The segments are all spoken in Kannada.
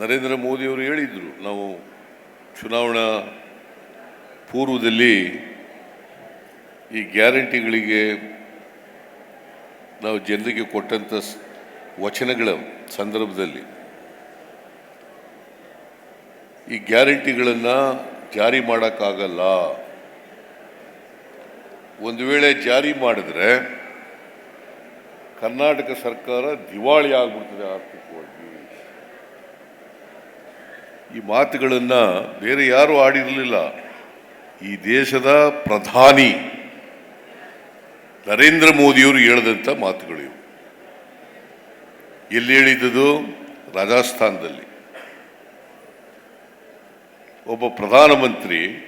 ನರೇಂದ್ರ ಮೋದಿಯವರು ಹೇಳಿದರು, ನಾವು ಚುನಾವಣಾ ಪೂರ್ವದಲ್ಲಿ ಈ ಗ್ಯಾರಂಟಿಗಳಿಗೆ ನಾವು ಜನರಿಗೆ ಕೊಟ್ಟಂಥ ವಚನಗಳ ಸಂದರ್ಭದಲ್ಲಿ ಈ ಗ್ಯಾರಂಟಿಗಳನ್ನು ಜಾರಿ ಮಾಡೋಕ್ಕಾಗಲ್ಲ. ಒಂದು ವೇಳೆ ಜಾರಿ ಮಾಡಿದ್ರೆ ಕರ್ನಾಟಕ ಸರ್ಕಾರ ದಿವಾಳಿ ಆಗ್ಬಿಡ್ತದೆ ಆರ್ಥಿಕವಾಗಿ. ಈ ಮಾತುಗಳನ್ನು ಬೇರೆ ಯಾರೂ ಆಡಿರಲಿಲ್ಲ. ಈ ದೇಶದ ಪ್ರಧಾನಿ ನರೇಂದ್ರ ಮೋದಿಯವರು ಹೇಳಿದಂಥ ಮಾತುಗಳು ಇವು. ಎಲ್ಲಿ ಹೇಳಿದ್ದುದು? ರಾಜಸ್ಥಾನದಲ್ಲಿ. ಒಬ್ಬ ಪ್ರಧಾನಮಂತ್ರಿ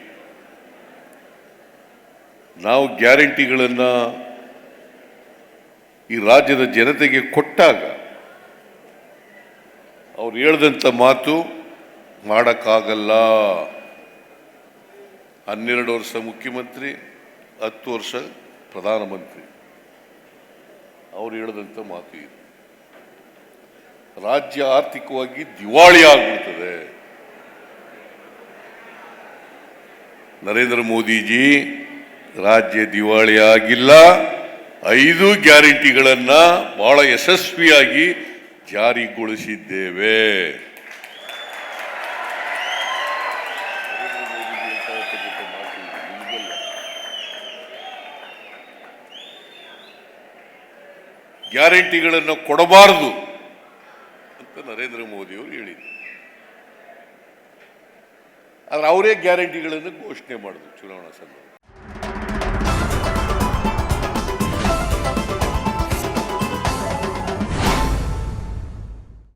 ನಾವು ಗ್ಯಾರಂಟಿಗಳನ್ನು ಈ ರಾಜ್ಯದ ಜನತೆಗೆ ಕೊಟ್ಟಾಗ ಅವ್ರು ಹೇಳ್ದಂಥ ಮಾತು ಮಾಡೋಕ್ಕಾಗಲ್ಲ. ಹನ್ನೆರಡು ವರ್ಷ ಮುಖ್ಯಮಂತ್ರಿ, ಹತ್ತು ವರ್ಷ ಪ್ರಧಾನಮಂತ್ರಿ. ಅವರು ಹೇಳಿದಂಥ ಮಾತು ಇದು. ರಾಜ್ಯ ಆರ್ಥಿಕವಾಗಿ ದಿವಾಳಿ ಆಗ್ಬಿಡ್ತದೆ. ನರೇಂದ್ರ ಮೋದಿಜಿ, ರಾಜ್ಯ ದಿವಾಳಿ ಆಗಿಲ್ಲ. ಐದು ಗ್ಯಾರಂಟಿಗಳನ್ನ ಬಹಳ ಯಶಸ್ವಿಯಾಗಿ ಜಾರಿಗೊಳಿಸಿದ್ದೇವೆ. ಗ್ಯಾರಂಟಿಗಳನ್ನು ಕೊಡಬಾರದು ಅಂತ ನರೇಂದ್ರ ಮೋದಿಯವರು ಹೇಳಿದರು. ಆದರೆ ಅವರೇ ಗ್ಯಾರಂಟಿಗಳನ್ನು ಘೋಷಣೆ ಮಾಡಿದ್ರು ಚುನಾವಣಾ ಸಂದರ್ಭ